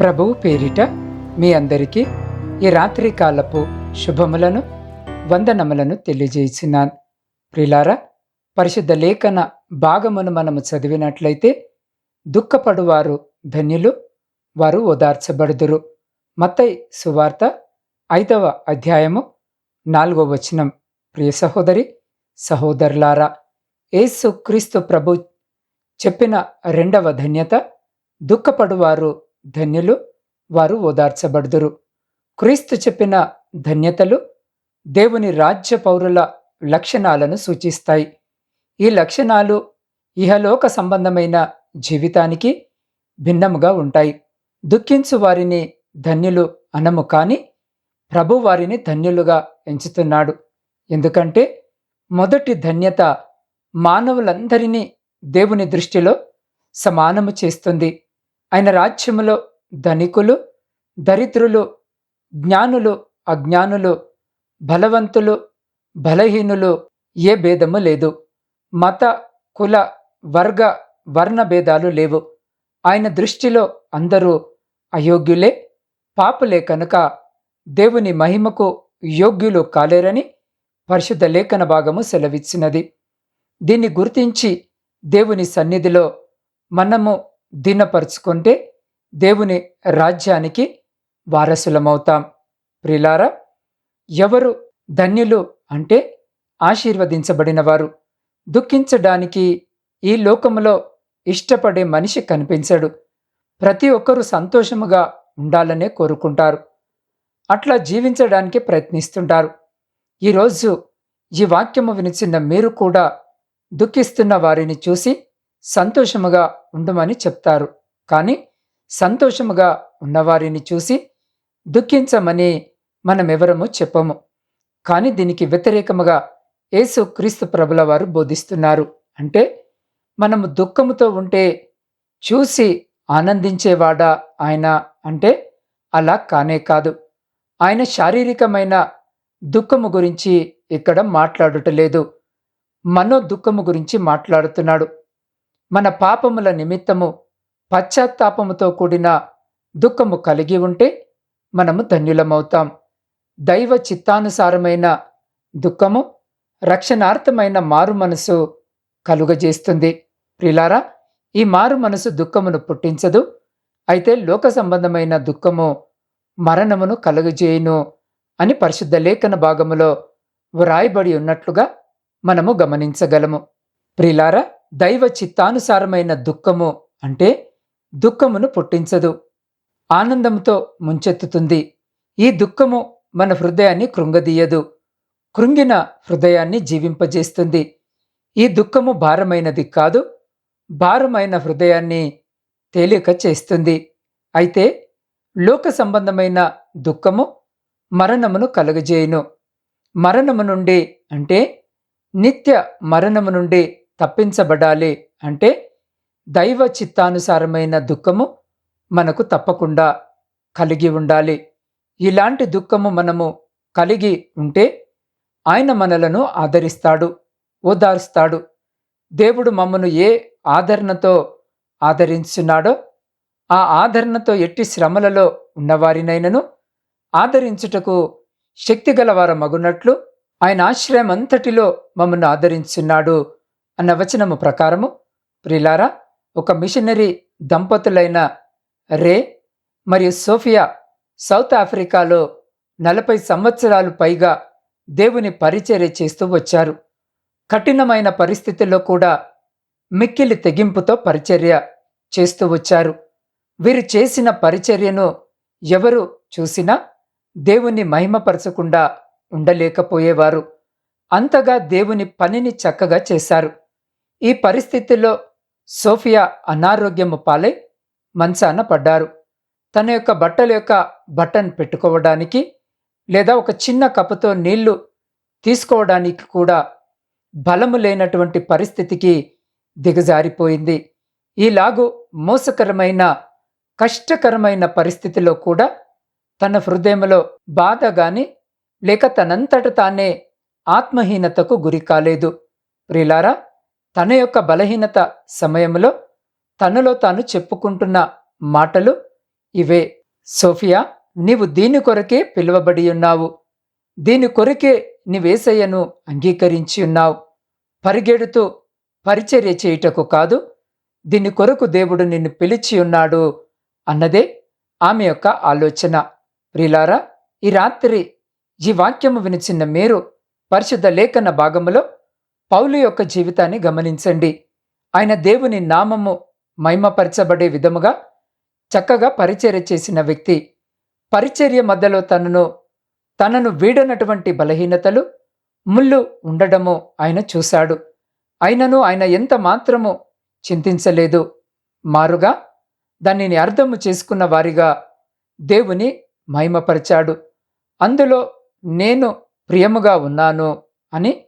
ప్రభువు పేరిట మీ అందరికీ ఈ రాత్రి కాలపు శుభములను వందనములను తెలియజేసినాను. ప్రిలారా పరిశుద్ధ లేఖన భాగమును మనము చదివినట్లయితే దుఃఖపడువారు ధన్యులు వారు ఓదార్చబడుదురు. మత్తై సువార్త ఐదవ అధ్యాయము నాలుగవ వచనం. ప్రియ సహోదరి సహోదరులారా యేసు క్రీస్తు ప్రభు చెప్పిన రెండవ ధన్యత దుఃఖపడువారు ధన్యులు వారు ఓదార్చబడుదురు. క్రీస్తు చెప్పిన ధన్యతలు దేవుని రాజ్య పౌరుల లక్షణాలను సూచిస్తాయి. ఈ లక్షణాలు ఇహలోక సంబంధమైన జీవితానికి భిన్నముగా ఉంటాయి. దుఃఖించు వారిని ధన్యులు అనము కాని ప్రభు వారిని ధన్యులుగా ఎంచుతున్నాడు. ఎందుకంటే మొదటి ధన్యత మానవులందరినీ దేవుని దృష్టిలో సమానము చేస్తుంది. ఆయన రాజ్యములో ధనికులు దరిద్రులు జ్ఞానులు అజ్ఞానులు బలవంతులు బలహీనులు ఏ భేదము లేదు. మత కుల వర్గ వర్ణ భేదాలు లేవు. ఆయన దృష్టిలో అందరూ అయోగ్యులే పాపులే కనుక దేవుని మహిమకు యోగ్యులు కాలేరని పరిశుద్ధ లేఖన భాగము సెలవిచ్చినది. దీన్ని గుర్తించి దేవుని సన్నిధిలో మనము దినపరుచుకుంటే దేవుని రాజ్యానికి వారసులమవుతాం. ప్రిలారా ఎవరు ధన్యులు అంటే ఆశీర్వదించబడినవారు. దుఃఖించడానికి ఈ లోకములో ఇష్టపడే మనిషి కనిపించడు. ప్రతి ఒక్కరూ సంతోషముగా ఉండాలనే కోరుకుంటారు. అట్లా జీవించడానికి ప్రయత్నిస్తుంటారు. ఈరోజు ఈ వాక్యము వినిచిన మీరు కూడా దుఃఖిస్తున్న వారిని చూసి సంతోషముగా ఉండమని చెప్తారు. కానీ సంతోషముగా ఉన్నవారిని చూసి దుఃఖించమని మనమెవరము చెప్పము. కానీ దీనికి వ్యతిరేకముగా యేసు క్రీస్తు ప్రభుల వారు బోధిస్తున్నారు. అంటే మనము దుఃఖముతో ఉంటే చూసి ఆనందించేవాడా ఆయన అంటే అలా కానే కాదు. ఆయన శారీరకమైన దుఃఖము గురించి ఇక్కడ మాట్లాడుటలేదు. మనో దుఃఖము గురించి మాట్లాడుతున్నాడు. మన పాపముల నిమిత్తము పశ్చాత్తాపముతో కూడిన దుఃఖము కలిగి ఉంటే మనము ధన్యులమవుతాం. దైవ చిత్తానుసారమైన దుఃఖము రక్షణార్థమైన మారు మనసు కలుగజేస్తుంది. ప్రిలారా ఈ మారు మనసు దుఃఖమును పుట్టించదు. అయితే లోక సంబంధమైన దుఃఖము మరణమును కలుగజేయును అని పరిశుద్ధ లేఖన భాగములో వ్రాయబడి ఉన్నట్లుగా మనము గమనించగలము. ప్రిలారా దైవ చిత్తానుసారమైన దుఃఖము అంటే దుఃఖమును పుట్టించదు. ఆనందంతో ముంచెత్తుతుంది. ఈ దుఃఖము మన హృదయాన్ని కృంగదీయదు. కృంగిన హృదయాన్ని జీవింపజేస్తుంది. ఈ దుఃఖము భారమైనది కాదు భారమైన హృదయాన్ని తేలిక చేస్తుంది. అయితే లోక సంబంధమైన దుఃఖము మరణమును కలుగజేయును. మరణము నుండి అంటే నిత్య మరణము నుండి తప్పించబడాలి అంటే దైవ చిత్తానుసారమైన దుఃఖము మనకు తప్పకుండా కలిగి ఉండాలి. ఇలాంటి దుఃఖము మనము కలిగి ఉంటే ఆయన మనలను ఆదరిస్తాడు ఓదారుస్తాడు. దేవుడు మమ్మను ఏ ఆదరణతో ఆదరించున్నాడో ఆ ఆదరణతో ఎట్టి శ్రమలలో ఉన్నవారినైనను ఆదరించుటకు శక్తిగలవార మగునట్లు ఆయన ఆశ్రయం అంతటిలో మమ్మల్ని ఆదరించున్నాడు. అన్న వచనము ప్రకారము ప్రిలారా ఒక మిషనరీ దంపతులైన రే మరియు సోఫియా సౌత్ ఆఫ్రికాలో నలభై సంవత్సరాలు పైగా దేవుని పరిచర్య చేస్తూ వచ్చారు. కఠినమైన పరిస్థితుల్లో కూడా మిక్కిలి తెగింపుతో పరిచర్య చేస్తూ వచ్చారు. వీరు చేసిన పరిచర్యను ఎవరు చూసినా దేవుని మహిమపరచకుండా ఉండలేకపోయేవారు. అంతగా దేవుని పనిని చక్కగా చేశారు. ఈ పరిస్థితుల్లో సోఫియా అనారోగ్యము పాలై మంచాన పడ్డారు. తన యొక్క బట్టల యొక్క బటన్ పెట్టుకోవడానికి లేదా ఒక చిన్న కప్పుతో నీళ్ళు తీసుకోవడానికి కూడా బలము లేనటువంటి పరిస్థితికి దిగజారిపోయింది. ఈలాగు మోసకరమైన కష్టకరమైన పరిస్థితిలో కూడా తన హృదయంలో బాధ గాని లేక తనంతట తానే ఆత్మహీనతకు గురి కాలేదు. ప్రిలారా తన యొక్క బలహీనత సమయంలో తనలో తాను చెప్పుకుంటున్న మాటలు ఇవే. సోఫియా నీవు దీని కొరకే పిలువబడి ఉన్నావు. దీని కొరకే నీవేసయ్యను అంగీకరించి ఉన్నావు. పరిగెడుతూ పరిచర్య చేయుటకు కాదు దీని కొరకు దేవుడు నిన్ను పిలిచి ఉన్నాడు అన్నదే ఆమె యొక్క ఆలోచన. ప్రిలారా ఈ రాత్రి ఈ వాక్యము వినిచిన్న మీరు పరిశుద్ధ లేఖన భాగములో పౌలు యొక్క జీవితాన్ని గమనించండి. ఆయన దేవుని నామము మహిమపరచబడే విధముగా చక్కగా పరిచర్య చేసిన వ్యక్తి. పరిచర్య మధ్యలో తనను తనను వీడనటువంటి బలహీనతలు ముళ్ళు ఉండడము ఆయన చూశాడు. అయినను ఆయన ఎంత మాత్రము చింతించలేదు. మారుగా దానిని అర్థము చేసుకున్న వారిగా దేవుని మహిమపరిచాడు. అందులో నేను ప్రియముగా ఉన్నాను అని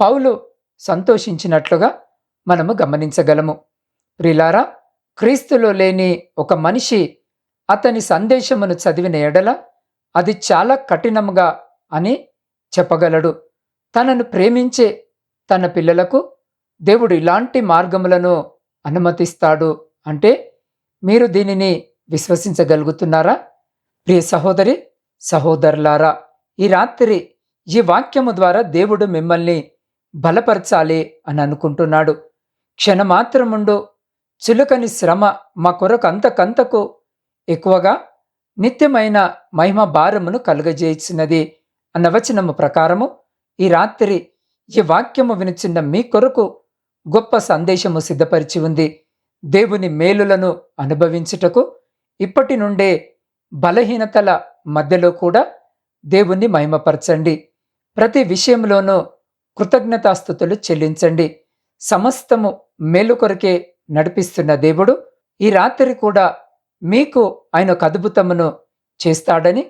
పౌలు సంతోషించినట్లుగా మనము గమనించగలము. ప్రిలారా క్రీస్తులో లేని ఒక మనిషి అతని సందేశమును చదివిన ఎడల అది చాలా కఠినముగా అని చెప్పగలడు. తనను ప్రేమించే తన పిల్లలకు దేవుడు ఇలాంటి మార్గములను అనుమతిస్తాడు అంటే మీరు దీనిని విశ్వసించగలుగుతున్నారా? ప్రియ సహోదరి సహోదరులారా ఈ రాత్రి ఈ వాక్యము ద్వారా దేవుడు మిమ్మల్ని బలపరచాలి అని అనుకుంటున్నాడు. క్షణమాత్రముండు చులకని శ్రమ మా కొరకు అంతకంతకు ఎక్కువగా నిత్యమైన మహిమ భారమును కలుగజేసినది అన్న వచనము ప్రకారము ఈ రాత్రి ఈ వాక్యము వినిచిన్న మీ కొరకు గొప్ప సందేశము సిద్ధపరిచి ఉంది. దేవుని మేలులను అనుభవించుటకు ఇప్పటి నుండే బలహీనతల మధ్యలో కూడా దేవుణ్ణి మహిమపరచండి. ప్రతి విషయంలోనూ కృతజ్ఞతాస్థుతులు చెల్లించండి. సమస్తము మేలు కొరకే నడిపిస్తున్న దేవుడు ఈ రాత్రి కూడా మీకు ఆయన ఒక అద్భుతమును చేస్తాడని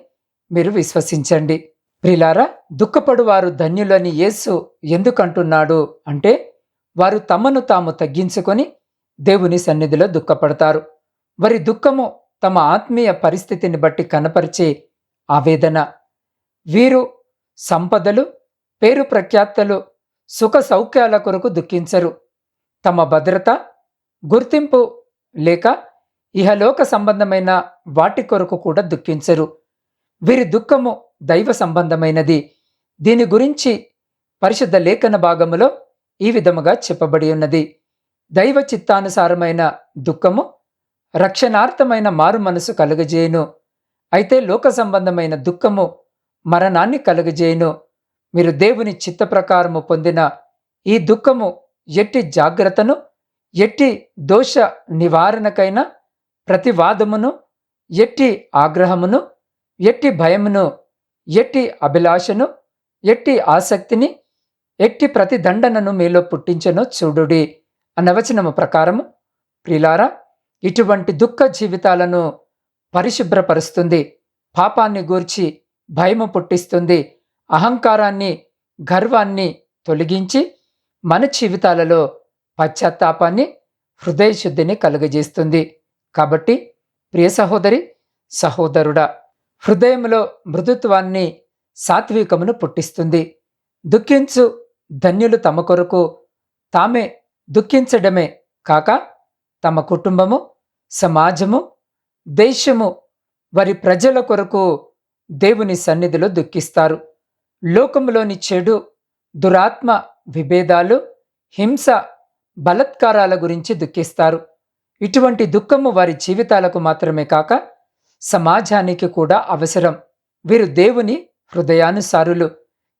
మీరు విశ్వసించండి. ప్రిలారా దుఃఖపడువారు ధన్యులని యేసు ఎందుకంటున్నాడు అంటే వారు తమను తాము తగ్గించుకొని దేవుని సన్నిధిలో దుఃఖపడతారు. వారి దుఃఖము తమ ఆత్మీయ పరిస్థితిని బట్టి కనపరిచే ఆవేదన. వీరు సంపదలు పేరు ప్రఖ్యాతలు సుఖ సౌఖ్యాల కొరకు దుఃఖించరు. తమ భద్రత గుర్తింపు లేక ఇహలోక సంబంధమైన వాటి కొరకు కూడా దుఃఖించరు. వీరి దుఃఖము దైవ సంబంధమైనది. దీని గురించి పరిశుద్ధ లేఖన భాగములో ఈ విధముగా చెప్పబడి ఉన్నది. దైవ చిత్తానుసారమైన దుఃఖము రక్షణార్థమైన మారు మనసు కలుగజేయును. అయితే లోక సంబంధమైన దుఃఖము మరణాన్ని కలుగజేయును. మీరు దేవుని చిత్త ప్రకారము పొందిన ఈ దుఃఖము ఎట్టి జాగ్రత్తను ఎట్టి దోష నివారణకైనా ప్రతివాదమును ఎట్టి ఆగ్రహమును ఎట్టి భయమును ఎట్టి అభిలాషను ఎట్టి ఆసక్తిని ఎట్టి ప్రతిదండనను మీలో పుట్టించను చూడుడి అనవచనము ప్రకారము. ప్రిలారా ఇటువంటి దుఃఖ జీవితాలను పరిశుభ్రపరుస్తుంది పాపాన్ని గూర్చి భయము పుట్టిస్తుంది అహంకారాన్ని గర్వాన్ని తొలగించి మన జీవితాలలో పశ్చాత్తాపాన్ని హృదయశుద్ధిని కలుగజేస్తుంది. కాబట్టి ప్రియ సహోదరి సహోదరుడా హృదయంలో మృదుత్వాన్ని సాత్వికమును పుట్టిస్తుంది. దుఃఖించు ధన్యులు తమ కొరకు తామే దుఃఖించడమే కాక తమ కుటుంబము సమాజము దేశము వారి ప్రజల కొరకు దేవుని సన్నిధిలో దుఃఖిస్తారు. లోకంలోని చెడు దురాత్మ విభేదాలు హింస బలత్కారాల గురించి దుఃఖిస్తారు. ఇటువంటి దుఃఖము వారి జీవితాలకు మాత్రమే కాక సమాజానికి కూడా అవసరం. వీరు దేవుని హృదయానుసారులు.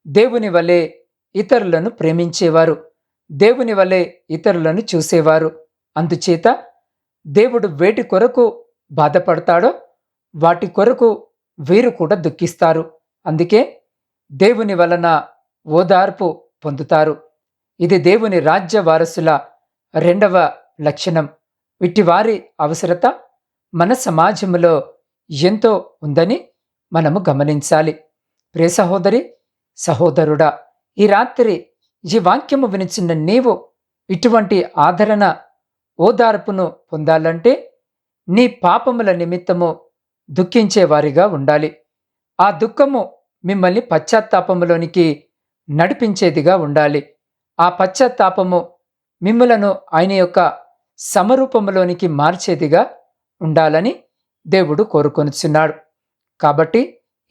దేవుని వలె ఇతరులను ప్రేమించేవారు. దేవుని వలె ఇతరులను చూసేవారు. అందుచేత దేవుడు వేటి కొరకు బాధపడతాడో వాటి కొరకు వీరు కూడా దుఃఖిస్తారు. అందుకే దేవుని వలన ఓదార్పు పొందుతారు. ఇది దేవుని రాజ్య వారసుల రెండవ లక్షణం. విట్టివారి అవసరత మన సమాజంలో ఎంతో ఉందని మనము గమనించాలి. ప్రే సహోదరి సహోదరుడా ఈ రాత్రి ఈ వాక్యము వినిచిన నీవు ఇటువంటి ఆదరణ ఓదార్పును పొందాలంటే నీ పాపముల నిమిత్తము దుఃఖించేవారిగా ఉండాలి. ఆ దుఃఖము మిమ్మల్ని పశ్చాత్తాపములోనికి నడిపించేదిగా ఉండాలి. ఆ పశ్చాత్తాపము మిమ్మలను ఆయన యొక్క సమరూపములోనికి మార్చేదిగా ఉండాలని దేవుడు కోరుకొనుచున్నాడు. కాబట్టి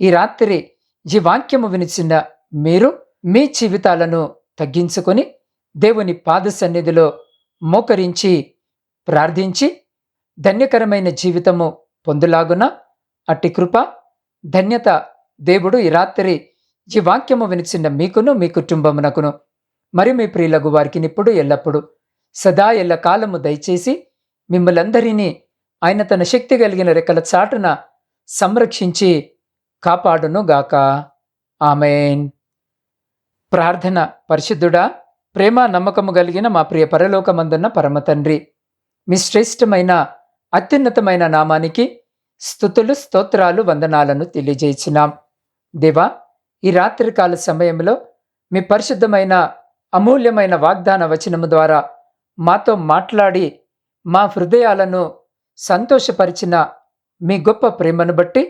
ఈ రాత్రి ఈ వాక్యము వినిచిన మీరు మీ జీవితాలను తగ్గించుకొని దేవుని పాద సన్నిధిలో మోకరించి ప్రార్థించి ధన్యకరమైన జీవితము పొందులాగున అట్టి కృప ధన్యత దేవుడు ఈ రాత్రి ఈ వాక్యము వినిచిన మీకును మీ కుటుంబమునకును మరి మీ ప్రియులకు వారికి ఇప్పుడు ఎల్లప్పుడు సదా ఎల్ల కాలము దయచేసి మిమ్మలందరినీ ఆయన తన శక్తి కలిగిన రెక్కల చాటున సంరక్షించి కాపాడును గాక ఆమెన్. ప్రార్థన పరిశుద్ధుడా ప్రేమ నమ్మకము కలిగిన మా ప్రియ పరలోకమందున్న పరమతండ్రి మీ శ్రేష్టమైన అత్యున్నతమైన నామానికి స్థుతులు స్తోత్రాలు వందనాలను తెలియజేసినాం దేవా ఈ రాత్రికాల సమయంలో మీ పరిశుద్ధమైన అమూల్యమైన వాగ్దాన వచనము ద్వారా మాతో మాట్లాడి మా హృదయాలను సంతోషపరిచిన మీ గొప్ప ప్రేమను బట్టి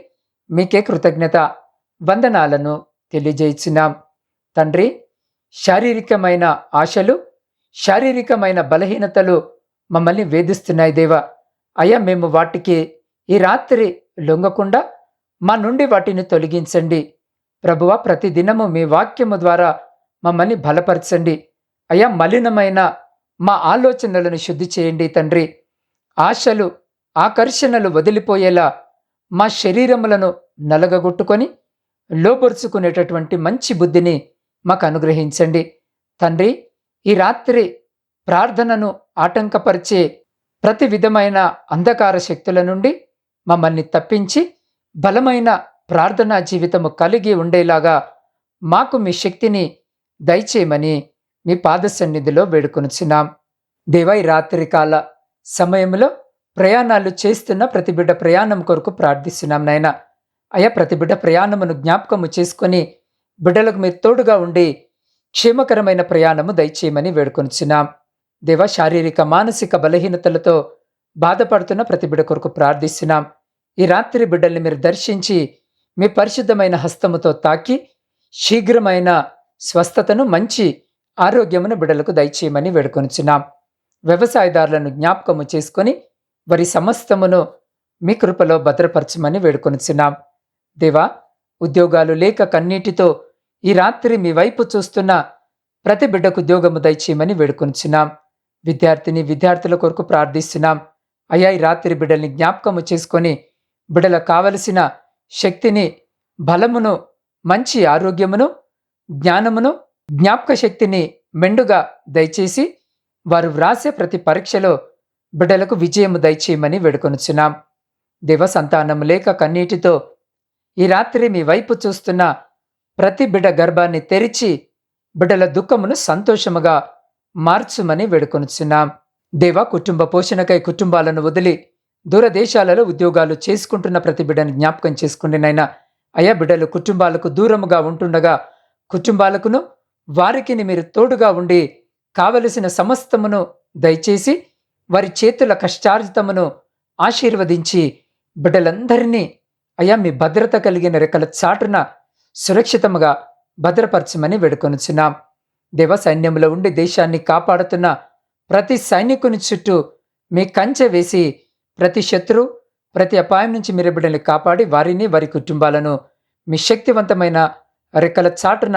మీకే కృతజ్ఞత వందనాలను తెలియజేయించినాం తండ్రి శారీరకమైన ఆశలు శారీరకమైన బలహీనతలు మమ్మల్ని వేధిస్తున్నాయి దేవా. అయ్యా మేము వాటికి ఈ రాత్రి లొంగకుండా మా నుండి వాటిని తొలగించండి. ప్రభువ ప్రతిదినము మీ వాక్యము ద్వారా మమ్మల్ని బలపరచండి. అయ్యా మలినమైన మా ఆలోచనలను శుద్ధి చేయండి తండ్రి. ఆశలు ఆకర్షణలు వదిలిపోయేలా మా శరీరములను నలగగొట్టుకొని లోపరుచుకునేటటువంటి మంచి బుద్ధిని మాకు అనుగ్రహించండి. తండ్రి ఈ రాత్రి ప్రార్థనను ఆటంకపరిచే ప్రతి విధమైన అంధకార శక్తుల నుండి మమ్మల్ని తప్పించి బలమైన ప్రార్థనా జీవితము కలిగి ఉండేలాగా మాకు మీ శక్తిని దయచేయమని మీ పాద సన్నిధిలో వేడుకొనుచున్నాం. దేవై రాత్రికాల రాత్రి కాల సమయంలో ప్రయాణాలు చేస్తున్న ప్రతి బిడ్డ ప్రయాణం కొరకు ప్రార్థిస్తున్నాం నాయన. అయా ప్రతి బిడ్డ ప్రయాణమును జ్ఞాపకము చేసుకొని బిడ్డలకు మీరు తోడుగా ఉండి క్షేమకరమైన ప్రయాణము దయచేయమని వేడుకొనుచున్నాం. దేవ శారీరక మానసిక బలహీనతలతో బాధపడుతున్న ప్రతి బిడ్డ కొరకు ప్రార్థిస్తున్నాం. ఈ రాత్రి బిడ్డల్ని మీరు దర్శించి మీ పరిశుద్ధమైన హస్తముతో తాకి శీఘ్రమైన స్వస్థతను మంచి ఆరోగ్యమును బిడ్డలకు దయచేయమని వేడుకొనుచున్నాం. వ్యవసాయదారులను జ్ఞాపకము చేసుకొని వారి సమస్తమును మీ కృపలో భద్రపరచమని వేడుకొనుచున్నాం. దేవా ఉద్యోగాలు లేక కన్నీటితో ఈ రాత్రి మీ వైపు చూస్తున్న ప్రతి బిడ్డకు ఉద్యోగము దయచేయమని వేడుకొనుచున్నాం. విద్యార్థిని విద్యార్థుల కొరకు ప్రార్థిస్తున్నాం. అయ్యా ఈ రాత్రి బిడ్డల్ని జ్ఞాపకము చేసుకొని బిడ్డలకు కావలసిన శక్తిని బలమును మంచి ఆరోగ్యమును జ్ఞానమును జ్ఞాపక శక్తిని మెండుగా దయచేసి వారు వ్రాసే ప్రతి పరీక్షలో బిడ్డలకు విజయము దయచేయమని వేడుకొనుచున్నాం. దేవ సంతానం లేక కన్నీటితో ఈ రాత్రి మీ వైపు చూస్తున్న ప్రతి బిడ్డ గర్భాన్ని తెరిచి బిడ్డల దుఃఖమును సంతోషముగా మార్చుమని వేడుకొనుచున్నాం. దేవ కుటుంబ పోషణకై కుటుంబాలను వదిలి దూరదేశాలలో ఉద్యోగాలు చేసుకుంటున్న ప్రతి బిడ్డను జ్ఞాపకం చేసుకుని నైనా అయా బిడ్డలు కుటుంబాలకు దూరముగా ఉంటుండగా కుటుంబాలకును వారికి మీరు తోడుగా ఉండి కావలసిన సమస్తమును దయచేసి వారి చేతుల కష్టార్జితమును ఆశీర్వదించి బిడ్డలందరినీ అయా మీ భద్రత కలిగిన రెక్కల చాటున సురక్షితముగా భద్రపరచమని వేడుకొనుచున్నాం. దేవ సైన్యంలో ఉండి దేశాన్ని కాపాడుతున్న ప్రతి సైనికుని చుట్టూ మీ కంచె వేసి ప్రతి శత్రు ప్రతి అపాయం నుంచి మీరు బిడ్డల్ని కాపాడి వారిని వారి కుటుంబాలను మీ శక్తివంతమైన రెక్కల చాటున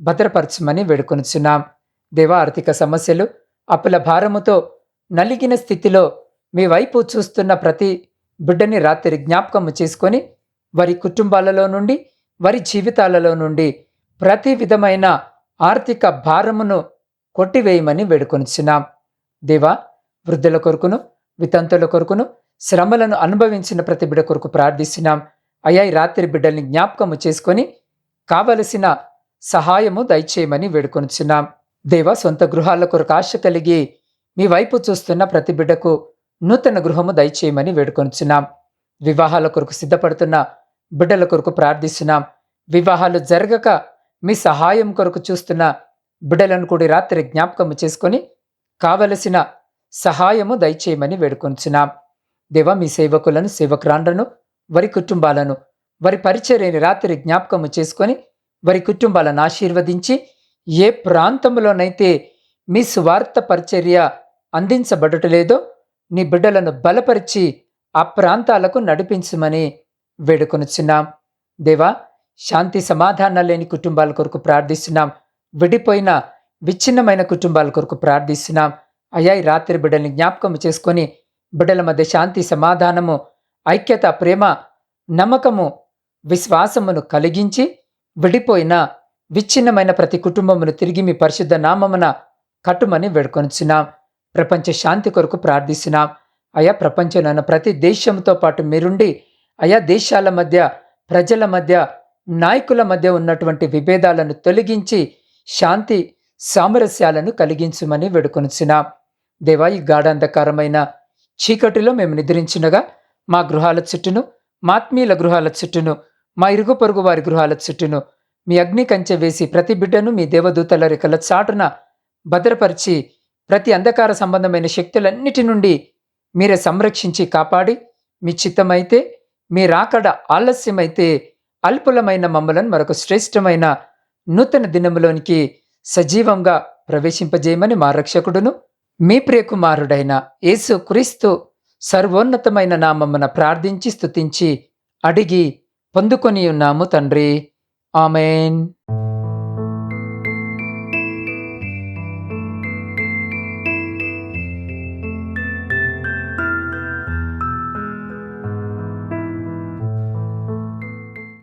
భద్రపరచమని వేడుకొనుచున్నాం. దేవ ఆర్థిక సమస్యలు అప్పుల భారముతో నలిగిన స్థితిలో మీ వైపు చూస్తున్న ప్రతి బిడ్డని రాత్రి జ్ఞాపకము చేసుకొని వారి కుటుంబాలలో నుండి వారి జీవితాలలో నుండి ప్రతి విధమైన ఆర్థిక భారమును కొట్టివేయమని వేడుకొనిచున్నాం. దేవా వృద్ధుల కొరకును వితంతుల కొరకును శ్రమలను అనుభవించిన ప్రతి బిడ్డ కొరకు ప్రార్థిస్తున్నాం. అయ్యా ఈ రాత్రి బిడ్డల్ని జ్ఞాపకము చేసుకొని కావలసిన సహాయము దయచేయమని వేడుకొనిచున్నాం. దేవా సొంత గృహాల కొరకు ఆశ కలిగి మీ వైపు చూస్తున్న ప్రతి బిడ్డకు నూతన గృహము దయచేయమని వేడుకొనిచున్నాం. వివాహాల కొరకు సిద్ధపడుతున్న బిడ్డల కొరకు ప్రార్థిస్తున్నాం. వివాహాలు జరగక మీ సహాయం కొరకు చూస్తున్న బిడ్డలను కూడి రాత్రి జ్ఞాపకము చేసుకొని కావలసిన సహాయము దయచేయమని వేడుకొంచున్నాం దేవ మీ సేవకులను సేవకురాండ్రను వారి కుటుంబాలను వారి పరిచర్యని రాత్రి జ్ఞాపకము చేసుకొని వారి కుటుంబాలను ఆశీర్వదించి ఏ ప్రాంతంలోనైతే మీ స్వార్థ పరిచర్య అందించబడటలేదో నీ బిడ్డలను బలపరిచి ఆ ప్రాంతాలకు నడిపించమని వేడుకొనుచున్నాం. దేవా శాంతి సమాధానం లేని కుటుంబాల కొరకు ప్రార్థిస్తున్నాం. విడిపోయిన విచ్ఛిన్నమైన కుటుంబాల కొరకు ప్రార్థిస్తున్నాం. అయ్యా ఈ రాత్రి బిడ్డల్ని జ్ఞాపకం చేసుకొని బిడ్డల మధ్య శాంతి సమాధానము ఐక్యత ప్రేమ నమ్మకము విశ్వాసమును కలిగించి విడిపోయిన విచ్ఛిన్నమైన ప్రతి కుటుంబమును తిరిగి మీ పరిశుద్ధ నామమున కట్టుమని వేడుకొనిచున్నాం. ప్రపంచ శాంతి కొరకు ప్రార్థిస్తున్నాం. అయా ప్రపంచంలోని ప్రతి దేశంతో పాటు మీరుండి అయా దేశాల మధ్య ప్రజల మధ్య నాయకుల మధ్య ఉన్నటువంటి విభేదాలను తొలగించి శాంతి సామరస్యాలను కలిగించమని వేడుకొనిచున్నాం. దేవా ఈ గాఢాంధకారమైన చీకటిలో మేము నిద్రించినగా మా గృహాల చుట్టూను మాత్మీయుల గృహాల చుట్టూను మా ఇరుగు పొరుగు వారి గృహాల చుట్టూను మీ అగ్ని కంచె వేసి ప్రతి బిడ్డను మీ దేవదూతల రెక్కల చాటున భద్రపరిచి ప్రతి అంధకార సంబంధమైన శక్తులన్నిటి నుండి మీరే సంరక్షించి కాపాడి మీ చిత్తమైతే మీ రాకడ ఆలస్యమైతే అల్పులమైన మమ్మలను మరొక శ్రేష్టమైన నూతన దినములోనికి సజీవంగా ప్రవేశింపజేయమని మా రక్షకుడును మీ ప్రియకుమారుడైన యేసు క్రీస్తు సర్వోన్నతమైన నామమున ప్రార్థించి స్తుతించి అడిగి పొందుకొని ఉన్నాము తండ్రి. ఆమెన్.